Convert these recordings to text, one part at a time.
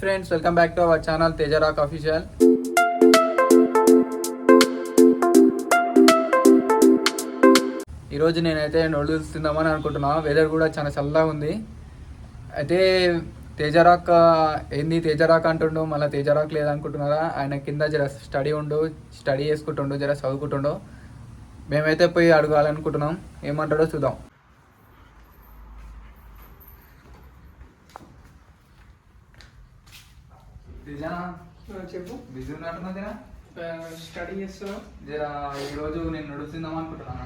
Friends welcome back to our channel తేజరాక్ official ఈరోజు నేనైతే noodles తిందామని అనుకుంటున్నా. వెదర్ కూడా చాలా చల్లగా ఉంది. అయితే తేజరాక్ ఏంది తేజరాక్ అంటుండు? మళ్ళీ తేజరాక్ లేదనుకుంటున్నారా? ఆయన కింద జర స్టడీ ఉండు స్టడీ చేసుకుంటుండు జర చదువుకుంటుండు. మేమైతే పోయి అడగాలనుకుంటున్నాం. ఏమంటాడో చూద్దాం. చెప్పు. బిజీ ఉన్నట్టున్నా జరా? స్టడీ చేస్తున్నావు జరా ఈరోజు నేను నూడిల్స్ తిందాం అనుకుంటున్నా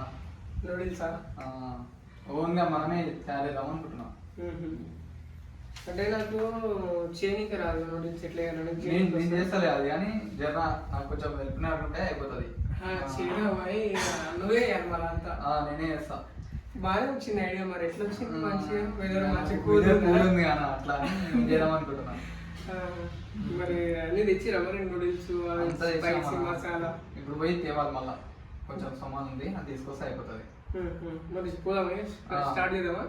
నూడిల్సా ఓన్గా మనమే తయారు చేద్దాం అనుకుంటున్నా. అంటే నాకు చేయనీకి రాదు నూడిల్స్ ఎట్లా నేను. చేస్తాలే అది కానీ జర నాకు కొంచెం హెల్ప్ ఉంటే అయిపోతుంది. చేయడం నువ్వే చేయాలి మళ్ళీ అంతా. నేనే చేస్తా. బాగానే వచ్చింది ఐడియా మరి. ఎట్లా వచ్చింది? మంచిగా వెదర్ మంచిగా కూల్ ఉంది అట్లా చేద్దాం అనుకుంటున్నా మరి అన్ని తెచ్చిరా మరి నూడిల్స్ స్పైసీ. మసాలా? ఇప్పుడు పోయి తేవాలి మళ్ళా. కొంచెం సమాన్ ఉంది అది తీసుకొస్తే అయిపోతుంది. మరి పోదామా ఆ. స్టార్ట్ చేద్దామా.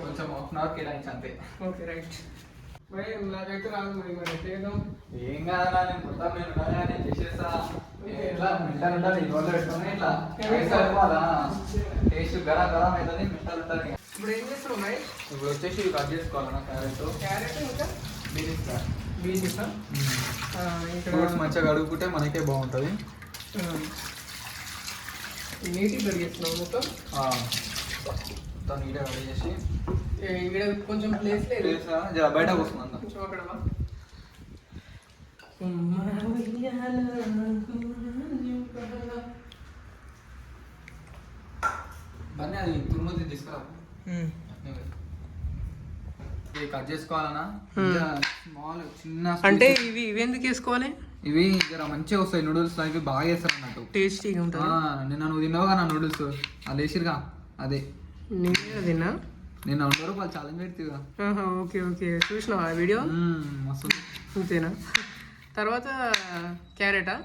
కొంచెం హాఫ్ అన్ అవర్ కేటాయించి అంతే. Okay right. మరి నాకైతే రాదు మరి మరి చేద్దాం? ఏం కాదన్నా నేను మొత్తం నేను ఉన్నాగా నేను చేసేస్తా. ఎట్లా? మెంటల్ ఉంటుంది ఈ రోజు పెట్టుకుని ఇట్లా. టేస్ట్ గరం గరం అవుతుంది మెంటల్ ఉంటుంది ఇప్పుడు ఏం చేస్తున్నావు మహేష్ ఇప్పుడు వచ్చేసి కట్ చేసుకోవాలన్నా క్యారెట్. క్యారెట్ ఇంకా? బీన్స్ ఇక్కడ ఫ్రూట్స్ మంచిగా కడుక్కుంటే మనకే బాగుంటుంది. నీట్గా కడిగేస్తున్నావు మొత్తం? నీట్గా ఇక్కడ కొంచెం ప్లేస్ లేదు. ప్లేస్ జర బయట వస్తుంది అంతా. కొంచెం అక్కడ వా. బన్నీ అది తురుముద్ది తీసుకురా కట్ చేసుకోవాలన్నా స్మాల్ చిన్న అంటే. ఇవి ఇవి ఎందుకు వేసుకోవాలి? ఇవి జర మంచిగా వస్తాయి. నూడిల్స్ ఇవి బాగా చేస్తారు అన్నట్టు. టేస్టీగా ఆ, ఉంటుంది నిన్న నువ్వు తిన్నావు కదా నూడిల్స్? అది వేసిరుగా? అదే. నేను తిన్నా. నేను వంద రూపాయలు ఛాలెంజ్ పెడితే ఓకే ఓకే. చూసినావా ఆ వీడియో? మస్తు. అంతేనా తర్వాత క్యారెటా?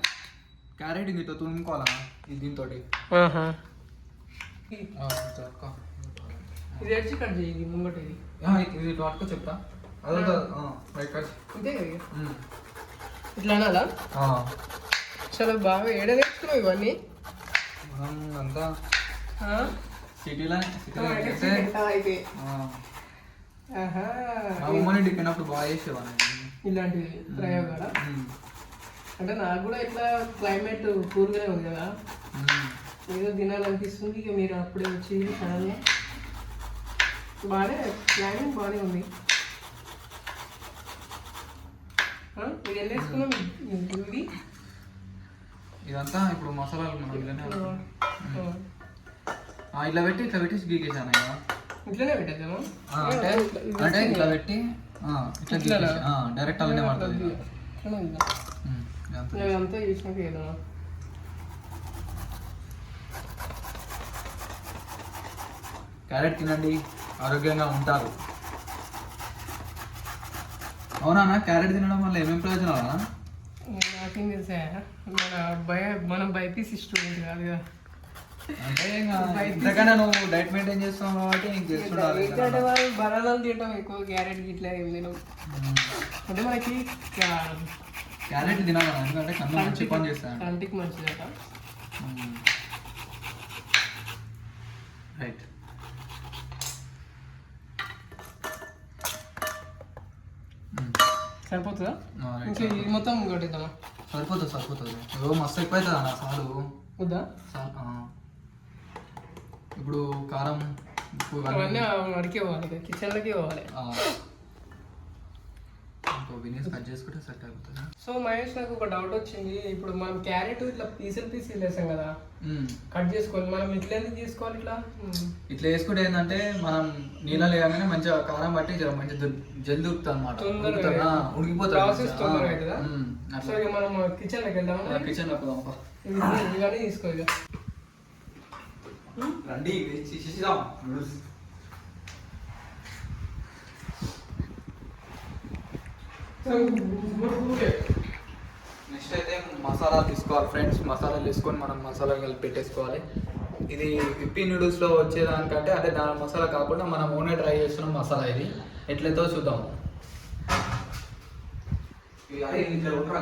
క్యారెట్ ఇంత తురుముకోవాలా? ఇది దీంతో. ఇది ఎడ్చి కట్ చేయి ఇది ముంగట ఇది. ఇది పట్టుకో చెప్తా. అదంతా రైట్ కట్ అంతే. ఇట్లా అనాలా? చాలా బాగా ఏడ నేర్చుకున్నావు ఇవన్నీ. మనం అంతా సిటీలో అయితే. డిప్పినప్పుడు బాగా చేసేవాడిని. ఇలాంటివి ప్రయోగాలా? అంటే నాకు కూడా ఇట్లా క్లైమేట్ కూల్గానే ఉంది కదా. ఏదో తినాలనిపిస్తుంది ఇక మీరు అప్పుడే వచ్చి సడన్గా బాగానే క్లైమేట్ బాగానే ఉంది. ఇది ఎన్ని వేసుకున్నాం ఇది ఇదంతా ఇప్పుడు మసాలాలు మనం ఇలానే ఇట్లా పెట్టి ఇట్లా పెట్టి గీకేసాను కదా ఇట్లనే ఆ, అంటే అంటే ఇట్లా పెట్టి ఇట్లా? గీకేసి, డైరెక్ట్ అలానే పడుతుంది ఇదంతా. ఇదంతా చేసినాక ఏదమ్మా క్యారెట్ తినండి. ఆరోగ్యంగా ఉంటారు. అవునా క్యారెట్ తినడం వల్ల ఏమేమి ప్రయోజనాలు నాకేం తెలుసా మన మనం బైపీసీ స్టూడెంట్ కాదు కదా. అంటే ఇంతకన్నా నువ్వు డైట్ మెయింటైన్ కాబట్టి నీకు తెలుసుండాలి ఏంటంటే వాళ్ళు బనానాలు తింటాం ఎక్కువ క్యారెట్ గిట్లా ఏం తినం. అంటే మనకి క్యారెట్ తినాలి ఎందుకంటే కన్ను మంచి పని చేస్తాను కంటికి మంచిదట. రైట్ సరిపోతుందా. ఇంకా ఇది మొత్తం కొట్టిద్దామా? సరిపోతుంది సరిపోతుంది. ఓ మస్తు ఎక్కువ అవుతుంది అన్న సాలు వద్దా. ఇప్పుడు కారం అవన్నీ ఇవన్నీ అడిగే పోవాలి కిచెన్లోకి పోవాలి. వినీస్ కట్ చేసుకుంటే సెట్ అయిపోతుంది? సో మహేష్ నాకు ఒక డౌట్ వచ్చింది. ఇప్పుడు మనం క్యారెట్ ఇట్లా పీసులు పీసులు వేసాం కదా. కట్ చేసుకోవాలి. మనం ఇట్లా ఎందుకు తీసుకోవాలి ఇట్లా. ఇట్లా వేసుకుంటే ఏంటంటే మనం నీళ్ళ లేగానే మంచిగా కారం బట్టి జర మంచి జల్ది ఉడుకుతుంది అనమాట తొందరగా ఉడికిపోతుంది ప్రాసెస్ మంచిగా. తొందరగా ఆ, అవుతుందా మ్మ్. సో అట్లా ఇక మనం కిచెన్లోకి వెళ్దామా? కిచెన్లో పోదాం పా. ఇవి- ఇవన్నీ తీసుకో ఇక. రండి చేసిద్దాం నూడిల్స్ నెక్స్ట్ అయితే మసాలా తీసుకోవాలి ఫ్రెండ్స్. మసాలాలు వేసుకొని మనం మసాలా కలిపి పెట్టేసుకోవాలి. ఇది ఇప్పి నూడిల్స్లో వచ్చేదానికంటే అంటే దాని మసాలా కాకుండా మనం ఓనే ట్రై చేస్తున్న మసాలా ఇది. ఎట్లయితే చూద్దాం. ఇట్లా ఉంటారా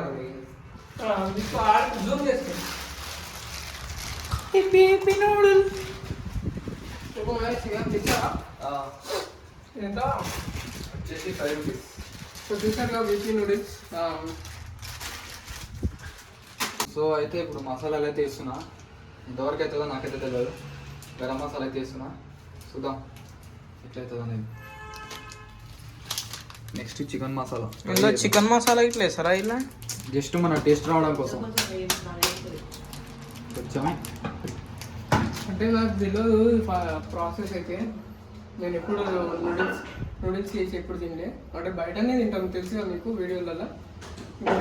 జూమ్ ఎంత వచ్చేసి ఫైవ్ రూపీస్. సో చూసారుగా నూడిల్స్ సో అయితే ఇప్పుడు మసాలాలు అయితే వేస్తున్నా. ఎంతవరకు అవుతుందో నాకైతే తెలియదు గరం మసాలా అయితే వేస్తున్నా. చూద్దాం. ఎట్లయితుందో అనేది. నెక్స్ట్ చికెన్ మసాలా ఇందులో చికెన్ మసాలా ఇట్లా వేస్తారా ఇలా? జస్ట్ మన టేస్ట్ రావడం కోసం. కొంచెం అంటే నాకు తెలియదు ప్రాసెస్ అయితే. నేను ఎప్పుడు నూడిల్స్ నూడిల్స్ చేసి ఎప్పుడు తినలే అంటే బయటనే తింటాను తెలుసు కదా మీకు వీడియోలలో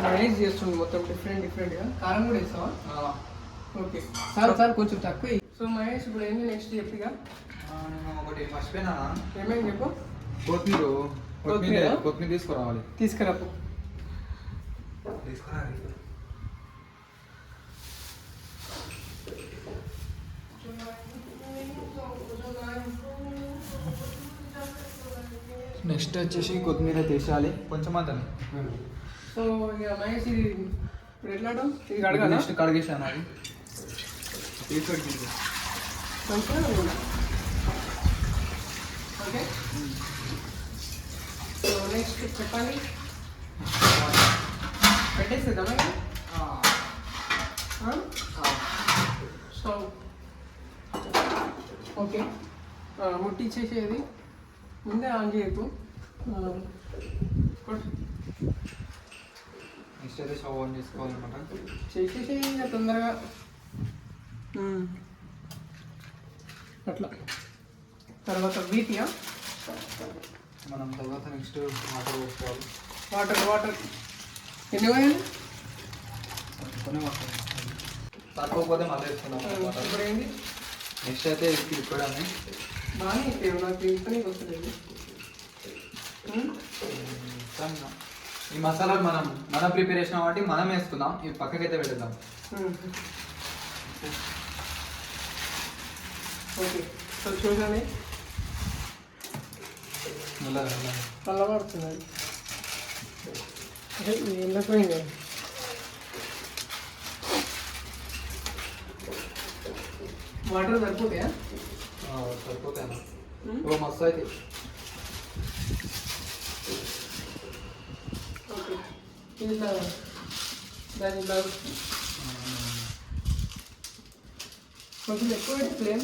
మేనేజ్ చేస్తుంది మొత్తం డిఫరెంట్ డిఫరెంట్గా కారం కూడా వేస్తావా? ఓకే. సార్ సార్ కొంచెం తక్కువ. సో మహేష్ ఇప్పుడు ఏంది నెక్స్ట్ చెప్పిగా? ఒకటి మర్చిపోయినా ఏమేమి చెప్పు? కొత్తిమీర. కొత్తిమీర కొత్తిమీర? కొత్తిమీర తీసుకురావాలి. తీసుకురాపు. తీసుకురావాలి. నెక్స్ట్ వచ్చేసి కొత్తిమీర తీసేయాలి కొంచెం అంతనే సో ఇక మహేష్ ఇది ఇప్పుడు ఎట్లా? ఇది నెక్స్ట్ కడిగేసాను అది? ఓకే. సో నెక్స్ట్ చెప్పండి పెట్టేసేద్దామా? Stove okay. ఆ, ముట్టించేసేది ముందే ఆన్ చేయకు. అయితే స్టవ్ ఆన్ చేసుకోవాలన్నమాట. చేసేసి ఇంకా తొందరగా. అట్లా. తర్వాత బీపియా మనం తర్వాత నెక్స్ట్ వాటర్ పోసుకోవాలి. Water water. ఎన్ని పోయాలి? కొన్ని వాటర్ తక్కువపోతే మళ్ళీ వాటర్ ఇప్పుడు ఏంటి నెక్స్ట్ అయితే తిప్పుకోవడాన్ని బాగానే ఇప్పావు నాకు ఇప్పటికి వస్తలేదు. ఉమ్. ఈ మసాలా మనం మనం ప్రిపేర్ చేసిన కాబట్టి మనం వేసుకుందాం. ఇవి పక్కకైతే ఉమ్. ఓకే. సో చూడండి. మెల్లగా, మెల్లగా. చల్లబడుతుంది అది అదే వెళ్ళిపోయింది వాటర్ సరిపోతాయా ఆ, సరిపోతాయన్నా ఉమ్. ఓ మస్తు అయితే ఓకే ఇది ఇట్లా దాని ఇట్లా కొంచెం ఎక్కువ పెట్టి ఫ్లేమ్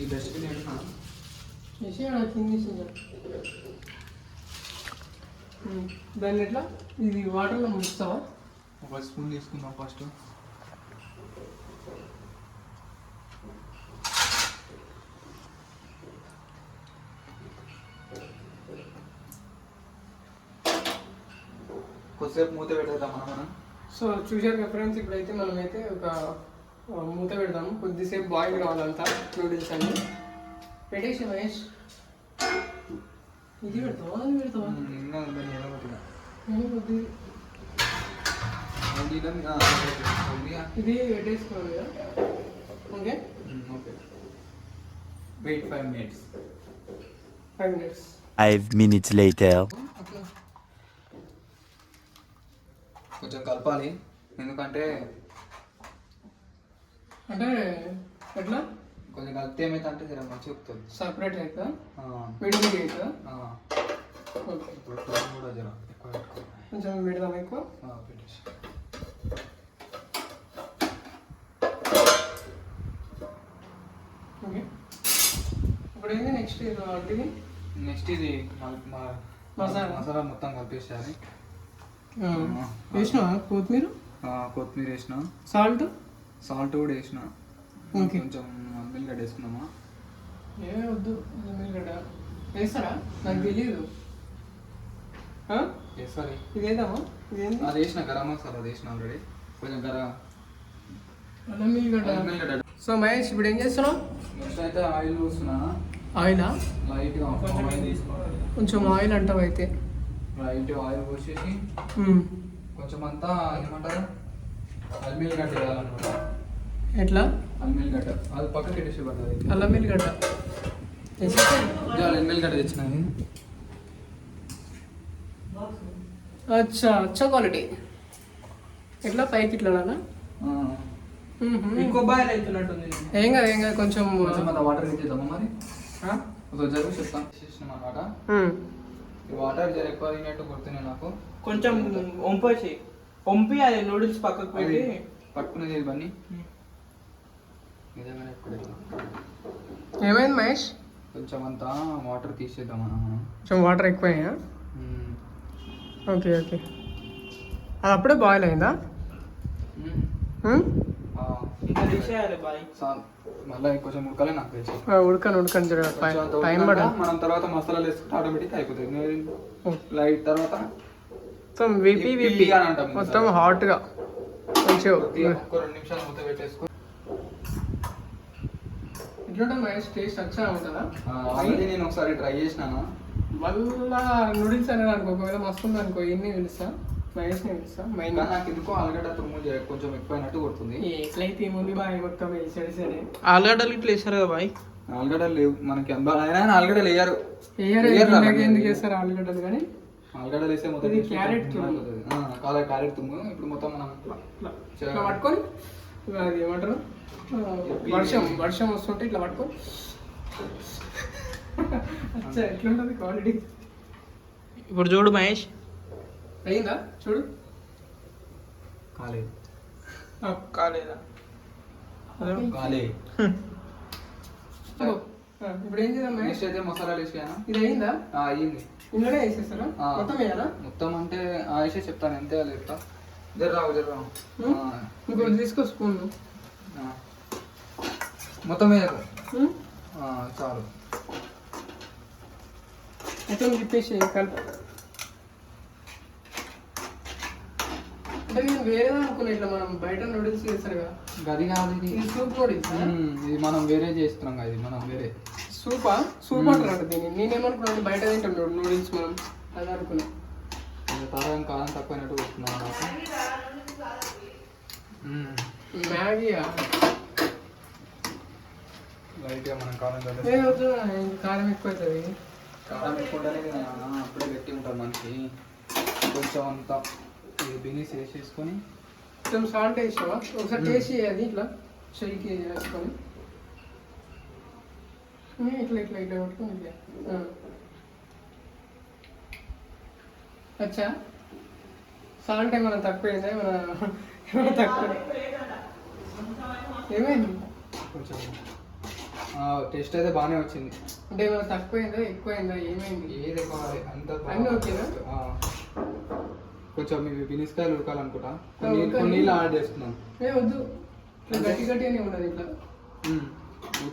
ఈ డస్ట్బిన్ ఏంటన్నా వేసి ఆడ కింద వేసింది. ఉమ్. దాన్ని ఎట్లా ఇది వాటర్లో ముంచుతావా ఒక స్పూన్ తీసుకుందాం ఫస్ట్ కొద్దిసేపు మూత పెట్టేద్దాం మనం? మనం సో చూసారు కదా ఫ్రెండ్స్ ఇప్పుడైతే మనమైతే ఒక ఆ, మూత పెడదాము. కొద్దిసేపు బాయిల్ కావాలంతా నూడిల్స్ అన్ని. పెట్టేసి మహేష్ ఇది పెడతావా? అది పెడతావా? ఇంకా దాన్ని ఎలా పెట్టినా నేను కొద్ది. అది ఇలా- ఆ, ఓకే. ఉంది. ఇది పెట్టేసుకోవాలి కదా. Okay? Um, okay. Wait five minutes five minutes Five minutes later. అట్లా కొంచెం కలపాలి. ఎందుకంటే అంటే ఎట్లా? కొంచెం కలిపితే ఏమైతే అంటే జర మంచిగా వస్తుంది సపరేట్ అవుతుందా ఆ. ఓకే. ఇప్పుడు కూడా జర. కొంచెం పెడదాం ఎక్కువ. పెట్టేసి. ఓకే. ఇప్పుడు ఏంటి నెక్స్ట్ ఇది? నెక్స్ట్ ఇది మసాలా. మసాలా మొత్తం కలిపేసేయాలి. వేసినావా కొత్తిమీర? ఆ, కొత్తిమీర వేసిన. సాల్ట్? సాల్ట్ కూడా వేసిన. ఓకే. కొంచెం మిల్లిగడ్డ వేసుకున్నామా ఏమే వద్దు ఉల్లిగడ్డ వేస్తారా? నాకు తెలియదు ఆ? వేసాలి ఇది వేద్దామా? అది వేసిన గరం మసాలా అది వేసిన ఆల్రెడీ కొంచెం గర. మిల్లిగడ్డ సో మహేష్ ఇప్పుడు ఏం చేస్తున్నావు? నెక్స్ట్ అయితే ఆయిల్ చూస్తున్నా ఆయిలా? లైట్గా ఆయిల్ కొంచెం ఆయిల్ అంటావు అయితే లైట్ ఆయిల్ పోసేసి. కొంచెం అంతా ఏమంటారు? అల్మిల్ గడ్డ వేయాలన్నమాట ఎట్లా? అల్మిల్ గడ్డ. అది పక్కకి పెట్టేసి పడుతుంది అల్లం వెల్లిగడ్డ వేసేసి అల్మిల్ గడ్డ తెచ్చినది అచ్చా అచ్చా క్వాలిటీ. ఎట్లా? పైకి ఇట్లా ఇంకో బాయిల్ అవుతున్నట్టుంది ఏం కాదు ఏం కాదు కొంచెం కొంచెం వాటర్ ఇచ్చేద్దామా మరి? ఒక జరుగు చెప్తాను చేసినాం అనమాట. ఈ వాటర్ జర ఎక్కువ తిన్నట్టు గుర్తున్నాయి నాకు. కొంచెం వంపేసి వంపి అది నూడిల్స్ పక్కకు పెట్టి పట్టుకునేది ఇవన్నీ నిజంగానే ఏమైంది మహేష్? కొంచెం అంతా వాటర్ తీసేద్దామన్నా మనం. కొంచెం వాటర్ ఎక్కువయ్యా. Okay okay. అది అప్పుడే బాయిల్ అయిందా? ఇంకా తీసేయాలి బాయ్. చాలు మళ్ళీ కొంచెం ఉడకలే నాకు తెలిసి. ఉడకను ఉడకను కొంచెం టైం పడదు. మనం తర్వాత మసాలాలు వేసుకుంటే ఆటోమేటిక్ అయిపోతుంది లైట్ తర్వాత మొత్తం విపి విపి. మొత్తం. హాట్గా. కొద్దిగా ఒక్క రెండు నిమిషాలు మూత పెట్టేసుకో. ఇట్లా మహేష్ టేస్ట్ వచ్చా ఉంటుందా? ఆల్రెడీ నేను ఒకసారి ట్రై చేసినాను. మళ్ళా నూడిల్స్ అనేది అనుకో ఒకవేళ మస్తు ఉంది అనుకో ఇన్ని పిలుస్తా నాకు ఎందుకో ఆలుగడ్డ జర కొంచెం ఎక్కువైనట్టు కొడుతుంది. ఎట్లయితే ఏముంది బాగా మొత్తం వేసాడు సరే. ఆలుగడ్డలు ఇట్లా వేసారు కదా బాయ్? ఆలుగడ్డలు లేవు. మనకి అంత ఆయన ఆలుగడ్డలు వేయరు. ఎందుకు వేస్తారు ఆలుగడ్డలు కానీ? ఆలుగడ్డలు వేస్తే మొత్తం క్యారెట్ కాదా క్యారెట్ తుమ్ము ఇప్పుడు మొత్తం మనం పట్టుకొని అది ఏమంటారు? వర్షం వర్షం వస్తుంటే ఇట్లా పట్టుకొని. అచ్చా ఎట్లుంటుంది క్వాలిటీ ఇప్పుడు చూడు మహేష్. అయిందా చూడు. కాలేదు. కాలేదా? కాలే ఓ, ఆ, ఇప్పుడు ఏం చేద్దాం నెక్స్ట్ అయితే మసాలాలు వేసాను ఇది అయిందా అయ్యింది. ఇందులోనే వేసేస్తారా. మొత్తం వేయాలా? మొత్తం అంటే ఆ వేసే చెప్తాను. ఎంతే అది చెప్తా. జర రావు జర రావు. హ్మ్? ఆ, ఇంకోటి తీసుకో స్పూన్ ఆ. మొత్తం వేయరు ఆ, చాలు. మొత్తం తిప్పేసి కలిపి. అంటే నేను వేరేదా అనుకున్నా ఇట్లా మనం బయట నూడిల్స్ చేస్తారు కదా. గది కాదు ఇది. ఇది సూప్ నూడిల్స్ ఇది మనం వేరే చేస్తున్నాం కదా ఇది మనం వేరే. సూపా? సూప్ అంటారు దీన్ని. నేనేమనుకున్నాను బయట తింటాం నూడిల్స్ మనం. అది అనుకున్నా. తరం కాలం తక్కువైనట్టు వస్తున్నాం నాకు? మ్మ్. మ్యాగీ లైట్గా మనం ఇంకా కారం ఎక్కువ అవుతుంది కారం ఎక్కువ అప్పుడే గట్టి ఉంటుంది మనిషి. కొంచెం అంతా బినీస్ వేసేసుకొని కొంచెం సాల్ట్ వేసావా ఒకసారి టేస్ట్ చేయాలి ఇట్లా. షేక్ వేసుకొని. ఇట్లా ఇట్లా ఇట్లా పట్టుకొని ఇట్లా. అచ్చా? సాల్ట్ ఏమైనా తక్కువైందా? ఏమైనా ఏమైనా తక్కువ? ఏమైంది? కొంచెం. టేస్ట్ అయితే బాగానే వచ్చింది. అంటే ఏమైనా తక్కువైందా? ఎక్కువైందా? ఏమైంది? ఏది ఎక్కువ కాదు, అంత అన్నీ ఓకేనా? కొంచెం ఇవి బినిస్కాయలు ఉడకాలనుకుంటా. కొన్ని నీళ్ళు యాడ్ చేస్తున్నాం. ఏ వద్దు. ఇట్లా గట్టి గట్టిగానే ఉండదు ఇట్లా.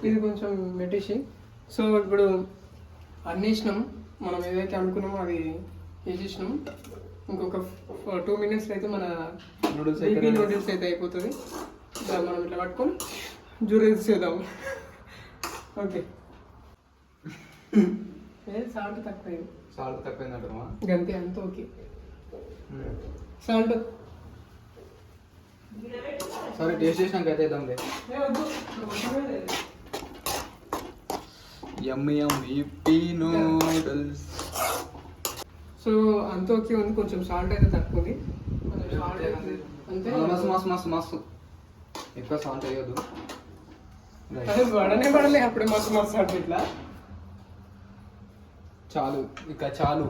ఇది కొంచెం పెట్టేసి. సో ఇప్పుడు అన్నేసినాం. మనం ఏదైతే అనుకున్నామో అది వేసేసినాం. ఇంకొక టూ మినిట్స్ అయితే మన నూడిల్స్ బీపీ ఎక్కడ నూడిల్స్ అయితే అయిపోతుంది. ఇట్లా మనం ఇట్లా పట్టుకొని జూరేసి చేద్దాం. ఓకే. ఏ సాల్ట్ తక్కువైంది. సాల్ట్ తక్కువైందంటావా గంతే అంత ఓకే. సాల్ట్. సరే టేస్ట్ చేసినాక అయితే ఇద్దాంలే. నూడిల్స్ సో అంత ఓకే ఉంది. కొంచెం సాల్ట్ అయితే తక్కువ ఉంది అంతే. మస్తు మస్తు మస్తు మస్తు ఎక్కువ సాల్ట్ వేయద్దు. అదే పడనే పడలే అప్పుడే మస్తు మస్తు సాల్ట్ ఇట్లా. చాలు. ఇక చాలు.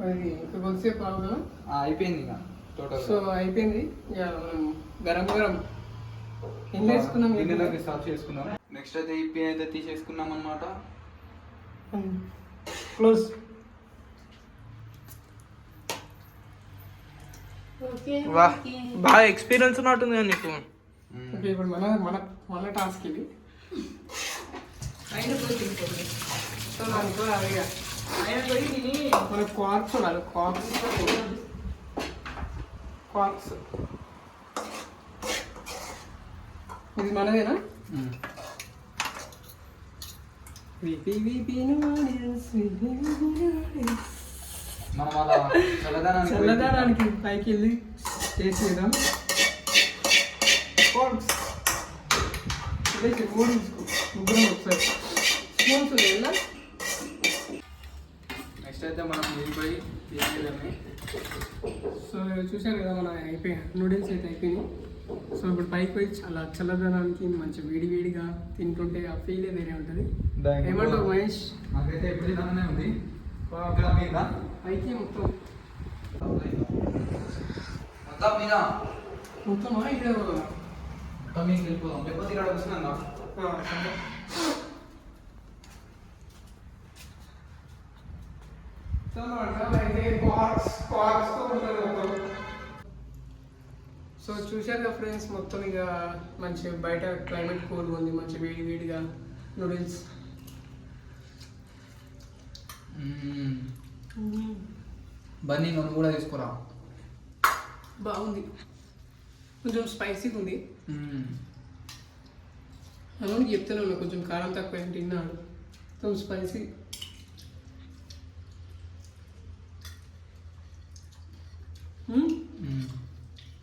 అది ఇంకా కొద్దిసేపు ఆగుదాం ఆ, అయిపోయింది ఇక. టోటల్ సో అయిపోయింది. ఇక మనం గరం గరం ఎన్ని వేసుకున్నాం గిన్నెలోకి సర్వ్ చేసుకుందాం. నెక్స్ట్ అయితే ఇప్పి అయితే తీసేసుకున్నాం అనమాట క్లోజ్ బాగా ఎక్స్పీరియన్స్ ఉన్నట్టుంది కదా నీకు. ఓకే ఇప్పుడు మన మన మన టాస్క్ ఇది. సో దాంట్లో అదిగా మన క్వార్క్స్ ఉండాలి క్వార్క్స్ క్వార్క్స్ ఇది మనదేనా? చల్లదనానికి పైకి వెళ్ళి టేస్ట్ చేద్దాం. ఫోర్క్స్ లేచి మూడు ముగ్గురం ఒకసారి. స్పూన్స్ లేదా నెక్స్ట్ అయితే మనం ఇది పోయి సో చూశారు కదా మన అయిపోయి నూడిల్స్ అయితే అయిపోయినాయి. సో ఇప్పుడు పైకి పోయి అలా చల్లదనానికి మంచి వేడి వేడిగా తింటుంటే ఆ ఫీలే వేరే ఉంటుంది. ఏమంటావు మహేష్? మాకైతే ఎప్పుడు తినాలనే ఉంది. పైకి మొత్తం. మొత్తం మీద? మొత్తం ఇక్కడ మొత్తం మీకు వెళ్ళిపోదాం. లేకపోతే ఇక్కడ సో చూశారు కదా ఫ్రెండ్స్ మొత్తం ఇక మంచి బయట క్లైమేట్ కూల్గా ఉంది మంచి వేడి వేడిగా నూడిల్స్ బన్నీ నన్ను కూడా తీసుకురా. బాగుంది. కొంచెం స్పైసీగా ఉంది. అలాగే చెప్తాను ఉన్నా కొంచెం కారం తక్కువ ఏంటి తిన్నాడు. కొంచెం స్పైసీ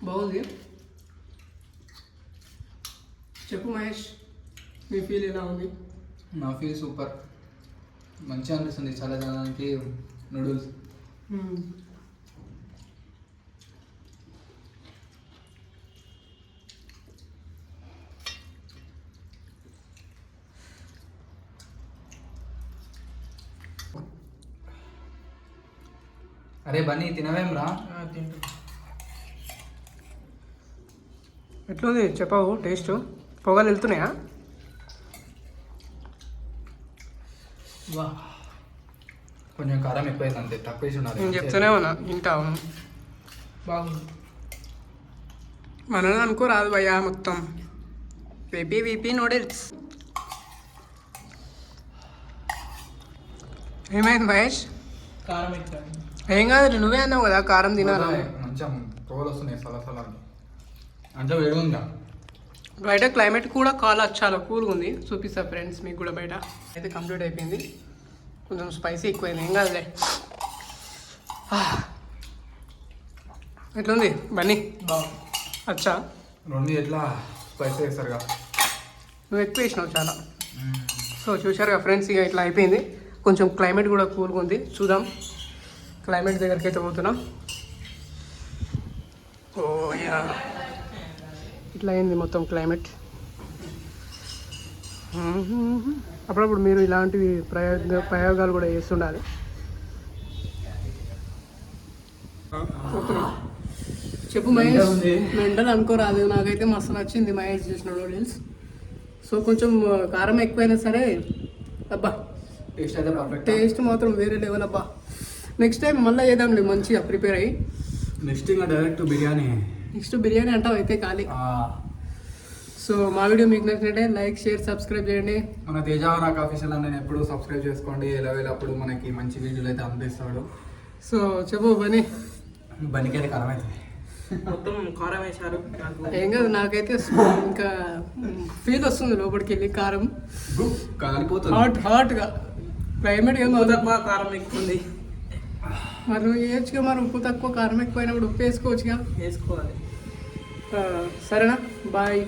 బాగుంది. చెప్పు మహేష్ మీ ఫీల్ ఎలా ఉంది? నా ఫీల్ సూపర్ మంచిగా అనిపిస్తుంది చాలా జనానికి నూడిల్స్ అరే బన్నీ తినవేం రా తింటు. ఎట్లుంది? చెప్పావు టేస్ట్. పొగలు వెళ్తున్నాయా? వా. కొంచెం కారం ఎక్కువైంది అంతే తక్కువ ఉండాలి. నేను చెప్తూనే ఉన్నా బాగుంది. మనల్ని అనుకోరాదు భయ్యా మొత్తం. వేపీ వీపీ నూడిల్స్. ఏమైంది మహేష్? కారం ఎక్కువ ఏం కాదు నువ్వే అన్నావు కదా కారం తినాలి? మంచిగా పొగలు వస్తున్నాయి సలా సలా అంటే వేడి ఉందా? బయట క్లైమేట్ కూడా చాలా చాలా కూల్గా ఉంది. చూపిస్తా ఫ్రెండ్స్ మీకు కూడా బయట. అయితే కంప్లీట్ అయిపోయింది. కొంచెం స్పైసీ ఎక్కువైంది ఏం కాదులే. ఎట్లుంది? బన్నీ? అచ్చా? రెండు ఎట్లా స్పైసీ వేస్తారుగా నువ్వు ఎక్కువ వేసినావు చాలా. సో చూశారుగా ఫ్రెండ్స్ ఇక ఇట్లా అయిపోయింది. కొంచెం క్లైమేట్ కూడా కూల్గా ఉంది. చూద్దాం. క్లైమేట్ దగ్గరికి అయితే పోతున్నాం. Oh yeah. ఇట్లా అయింది మొత్తం క్లైమేట్. అప్పుడప్పుడు మీరు ఇలాంటివి ప్రయోగ ప్రయోగాలు కూడా చేస్తుండాలి. చెప్పు మహేష్ ఉంది. మెంటల్ అనుకోరాదు నాకైతే మస్తు నచ్చింది మహేష్ చేసిన నూడిల్స్ సో కొంచెం కారం ఎక్కువైనా సరే అబ్బా టేస్ట్ అయితే పర్ఫెక్ట్ టేస్ట్ మాత్రం వేరే లెవెల్ అబ్బా. నెక్స్ట్ టైం మళ్ళీ చేద్దాంలే మంచిగా ప్రిపేర్ అయ్యి. నెక్స్ట్ ఇంకా డైరెక్ట్ బిర్యానీ. నెక్స్ట్ బిర్యానీ అంటావు అయితే ఖాళీ. ఆ, సో మా వీడియో మీకు నచ్చినట్టే లైక్ షేర్ సబ్స్క్రైబ్ చేయండి. మన తేజావరాక్ ఆఫీషియల్ నేను ఎప్పుడు సబ్స్క్రైబ్ చేసుకోండి. ఎలా అప్పుడు మనకి మంచి వీడియోలు అయితే అందిస్తాడు. సో చెప్పు బని బనికైతే కారం అవుతుంది మొత్తం కారం వేశారు. నాకు ఏం కాదు నాకైతే ఇంకా ఫీల్ వస్తుంది లోపలికి వెళ్ళి కారం. కాలిపోతుంది. హాట్ హాట్గా క్లైమేట్ ఏం ఉప్పు అవుతుంది తక్కువ కారం ఎక్కువ ఉంది. మరి వేయచ్చుగా మరి ఉప్పు తక్కువ కారం ఎక్కువైనప్పుడు ఉప్పు వేసుకోవచ్చుగా? వేసుకోవాలి. సరేనా? బాయ్.